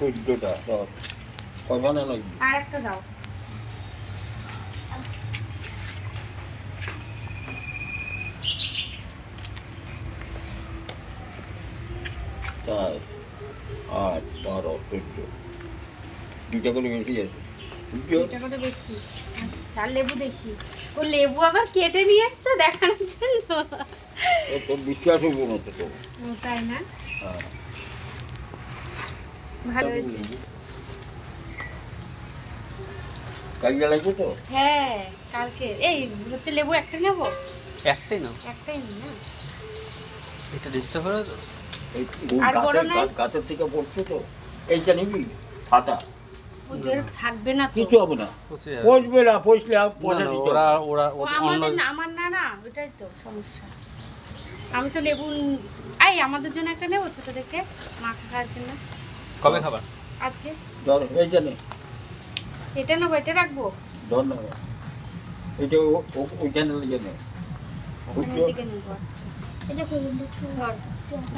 চোদ্দটা দশ কখানে লাগবে? আর একটা দাও। চার আট বারো চোদ্দ। দুইটা করে বেশি আছে। বুঝছ? করে বেশি। আচ্ছা লেবু দেখি। ও লেবু আবার কেটে নিয়ে এসছে দেখানোর জন্য। তোর বিশ্বাস হইব না তো তাই না? হ্যাঁ। ভালো হয়েছে। কাজে লাগবে তো? হ্যাঁ কালকে। এই হচ্ছে লেবু একটা নেব? একটাই না একটাই নি না? এটা ডিস্টার্ব হলো তো? আর বড়? গা- গাছের থেকে পড়ছে তো। এইটা নিবি? ফাটা। থাকবে না কিছু হবে না। পচবে না পচলে পচা দিতে ওরা ওরা আমাদের আমার না না ওটাই তো সমস্যা। আমি তো লেবু ন- এই আমাদের জন্য একটা নেব ছোট দেখে মা খাওয়ার জন্য। কবে খাবার? আজকে। ধর এইটা নে। এটা এটা রাখব? ধর না। ওইখানে নে? ওদিকে নেব আচ্ছা।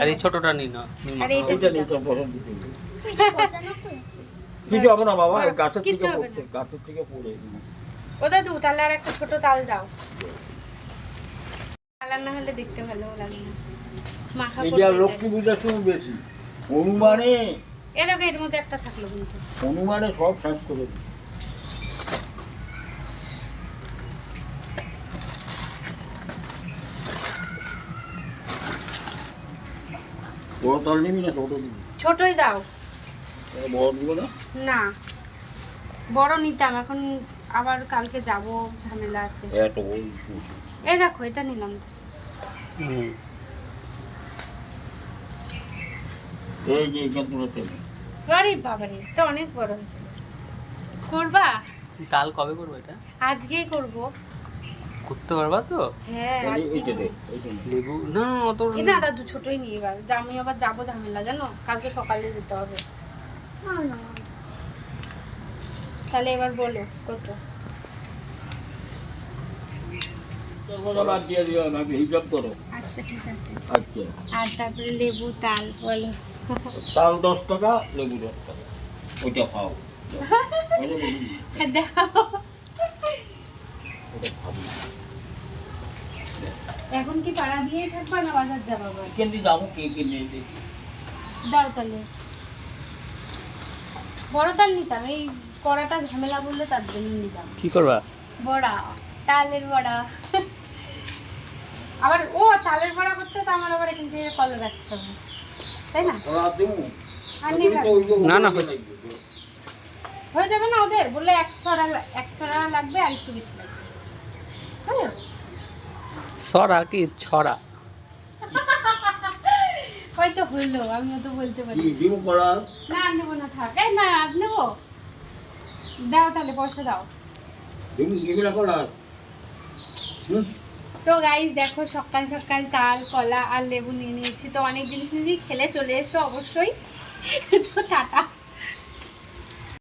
আর এই ছোটটা নিই না আর এইটা ওইটা দিলাম। নিয়ে দিবি। কিছু হবে না বাবা গাছের থেকে পড়ছে গাছের থেকে পড়ে ও দাদু তাহলে আর একটা ছোট তাল দাও। কালার না হলে দেখতে ভালো লাগে না। মাখা এই যে। লক্ষ্মী পূজার সময় বেশি। অনুমানে এর মধ্যে একটা থাকল কিন্তু। অনুমানে সব শেষ করে দিই। বড় তাল নিবি না ছোট নিবি? ছোটই দাও। বড় না? না। বড় নিতাম এখন আবার কালকে যাব ঝামেলা আছে। এই দেখো এটা নিলাম। তো। হুম। এই যে এখান তুলেছে আরে বাবারে তো অনেক বড় হয়েছে। করবা? তাল কবে করব এটা? আজকেই করব। করতে পারবা তো? হ্যাঁ এইটা দে লেবু? না অত না দাদু ছোটই নিয়ে এবার আমি আবার যাব ঝামেলা জানো? কালকে সকালে যেতে হবে। তাহলে এবার বলো কত? হিসাব করো। আচ্ছা ঠিক আছে। আচ্ছা। আর তারপরে লেবু তাল বলো তাল দশ টাকা লেবু দশ টাকা। ওইটা খাও। ওইটা বলি, দাও ওটা খাবি। এখন কি পাড়া দিয়েই থাকবা না বাজার যাব কিন্তু যাব কে কিনে দেখি। দাও তাহলে। বড় তাল নিতাম এই কড়াটা ঝামেলা বললে তার জন্য নিতাম। কি করবা? বড়া তালের বড়া। আবার ও তালের বড়া করতে তো আমার আবার এখান থেকে কলে রাখতে হবে। তাই না। না, না, হয়ে যাবে না ওদের? বললে এক ছড়া এক ছড়া লাগবে আর একটু বেশি লাগবে। হলো? সরা কি? ছড়া। হয়তো হইল আমি তো বলতে পারি। কি দিব করা? না আর নেব না থাক। এই না আজ নেব? দাও তাহলে পয়সা দাও। দিব দিবি না করা হুম? তো গাইজ দেখো সকাল সকাল তাল, কলা আর লেবু নিয়ে নিয়েছি। তো অনেক জিনিস খেলে চলে এসো অবশ্যই। তো টাটা।